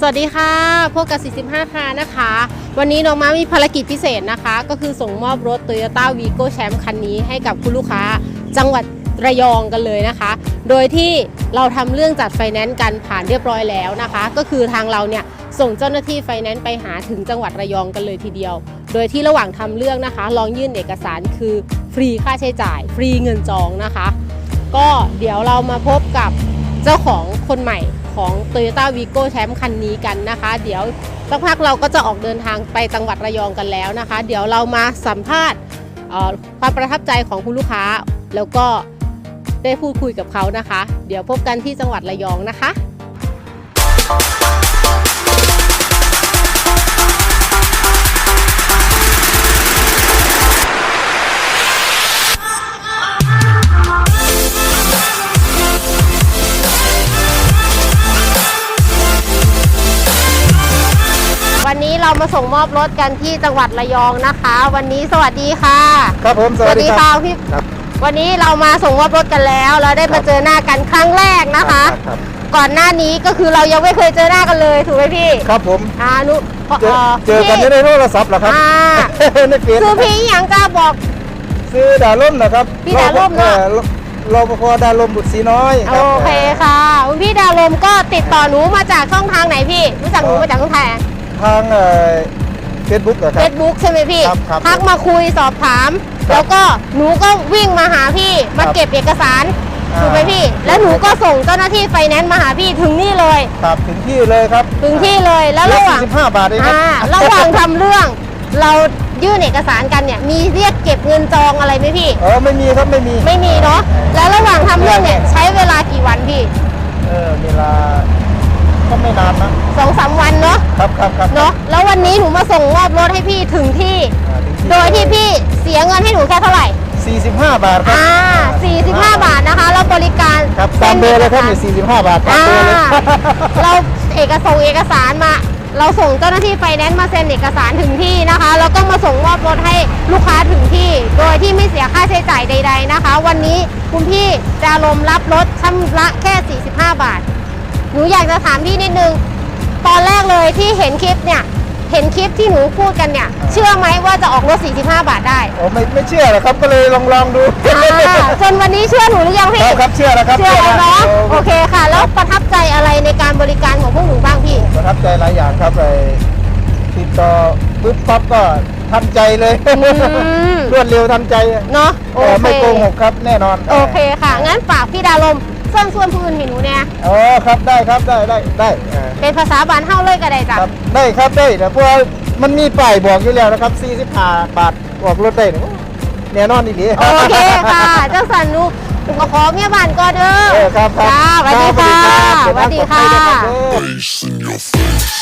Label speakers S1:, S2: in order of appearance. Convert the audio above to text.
S1: สวัสดีค่ะพวกกับ45ค่ะนะคะ วันนี้น้องม้ามีภารกิจพิเศษนะคะ ก็คือส่งมอบรถ Toyota Vigo Champ คันนี้ให้กับคุณลูกค้าจังหวัดระยองกันเลยนะคะ โดยที่เราทำเรื่องจัดไฟแนนซ์กันผ่านเรียบร้อยแล้วนะคะ ก็คือทางเราเนี่ยส่งเจ้าหน้าที่ไฟแนนซ์ไปหาถึงจังหวัดระยองกันเลยทีเดียว โดยที่ระหว่างทำเรื่องนะคะ ลองยื่นเอกสารคือฟรีค่าใช้จ่าย ฟรีเงินจองนะคะ ก็เดี๋ยวเรามาพบกับเจ้าของคนใหม่ ของ Toyota Vigo แชมป์คันนี้กันนะคะ เดี๋ยวสักพักเราก็จะออกเดินทางไปจังหวัดระยองกันแล้วนะคะ เดี๋ยวเรามาสัมภาษณ์ความประทับใจของคุณลูกค้า แล้วก็ได้พูดคุยกับเขานะคะ เดี๋ยวพบกันที่จังหวัดระยองนะคะ เรามาส่งมอบรถกันที่จังหวัดระยองนะคะ วันนี้สวัสดีค่ะ
S2: ครับผมสวัสดีครับ
S1: พี่
S2: ครับ
S1: วันนี้เรามาส่งมอบรถกันแล้ว เราได้
S2: ครั
S1: มา
S2: บ
S1: เจอหน้ากันครั้งแรกนะคะ
S2: ครับ
S1: ก่อนหน้านี้ก็คือเรายังไม่เคยเจอหน้ากันเลยถูกไหมพี่
S2: ครับผม
S1: อ่านุ
S2: เจอเจอกัน
S1: พี่
S2: ในโทรศัพท์เหรอครับ
S1: อ่า
S2: ในเฟซ
S1: คือพี่อหย่างจ้าบอก
S2: ซื้อดาล่มนะครับ
S1: พี่ดาร่มเนอะ
S2: ออรปภดาลมบุตรสีน้อยค
S1: โอ
S2: รับ
S1: เคค่ะ คุณพี่ดาวลมก็ติดต่อหนูมาจากช่องทางไหนพี่ รู้จักหนูมาจากช่องทาง
S2: ทางเฟซบุ๊กเหรอค
S1: เฟ
S2: รับ
S1: ซบุ๊กใช่ไหมพี่
S2: ครับครับ
S1: ทักมาคุยสอบถาม
S2: ครับ
S1: แล้วก็หนูก็วิ่งมาหาพี่มา
S2: ครับ
S1: เก็บเอกสาร
S2: อ่า
S1: ถูกไหมพี่ แล้วหนูก็ส่งเจ้าหน้าที่ไฟแนนซ์มาหาพี่ถึงนี่เลย
S2: ครับถึงที่เลยครับ
S1: ถึงที่เลยแล้วระหว่าง
S2: สิบห้าบาทเองครั
S1: อ่าระหว่างทำเรื่อง เรายื่นเอกสารกันเนี่ยมีเรียกเก็บเงินจองอะไรไหมพี่
S2: เออไม่มีครับไม่มี
S1: ไม่มีเนาะแล้วระหว่างทำเรื่องเนี่ยใช้เวลากี่วันพี่
S2: เออเวลา ก็ไม่นานนะ
S1: สองสามวันเนาะ
S2: ครับครับครับ
S1: เนาะแล้ววันนี้หนูมาส่งมอบรถให้พี่ถึงที่
S2: อ่าถึง
S1: โดยที่พี่เสียเงินให้หนูแค่เท่าไหร่
S2: 45 บาทครับ
S1: อ่า45 บาทนะคะแล้วบริการ
S2: ครับตามเบอร์เลยครับนี่45 บาทตาม
S1: อ่า
S2: เบอร์เลย
S1: เราเอกส่งเอกสารมา เราส่งเจ้าหน้าที่ไฟแนนซ์มาเซ็นเอกสารถึงที่นะคะแล้วก็มาส่งมอบรถให้ลูกค้าถึงที่ โดยที่ไม่เสียค่าใช้จ่ายใด ๆนะคะ วันนี้คุณพี่จะลมรับรถชำระแค่ 45 บาท หนูอยากจะถามพี่นิดนึง ตอนแรกเลยที่เห็นคลิปเนี่ย เห็นคลิปที่หนูพูดกันเนี่ย เชื่อไหมว่าจะออกรถ 45 บาทได้
S2: โอ้ไม่ไม่เชื่อหรอกครับก็เลยลองลองดู
S1: อ่าจนวันนี้เชื่อหนูหรือยัง
S2: ค
S1: พี่
S2: รับครับเชื่อแล้วครับ
S1: เชื่อแล้วเนาะ
S2: โอ้
S1: โอเคค่ะ แล้วประทับใจอะไรในการบริการของพวกหนูบ้างพี่
S2: ประทับใจหลายอย่างครับไอ้ติดต่อปุ๊บปั๊บก็ทันใจเลย
S1: ม
S2: รวดเร็วทันใจ
S1: เนาะโอ
S2: เออ
S1: เค
S2: ไม่โกงหกครับแน่นอน
S1: โอเคค่ะ งั้นฝากพี่ดารม เส้นส่วนผู้อื่นให้หนูเนี่ย
S2: อ๋อครับได้ครับได้ได้ได้เออ
S1: เป็นภาษาบานเฮ้าเลยก็ได้จ้ะ
S2: ครับได้ครับได้นะเพราะว่ามันมีป้ายบอกอยู่แล้วนะครับ45บาทออกรถได้นะแน่นอนอีหลี
S1: โอเคค่ะเจ้าสันหนูหนูก็ขอเมียบ้านก่อนเด้อ
S2: เออครับครับ
S1: จ้าสวัสดี
S2: ครั
S1: ค่ะ
S2: บ
S1: สวัสดีค่ะ
S2: เยวรับขอบณนรับเด้อ
S3: Bass in your face.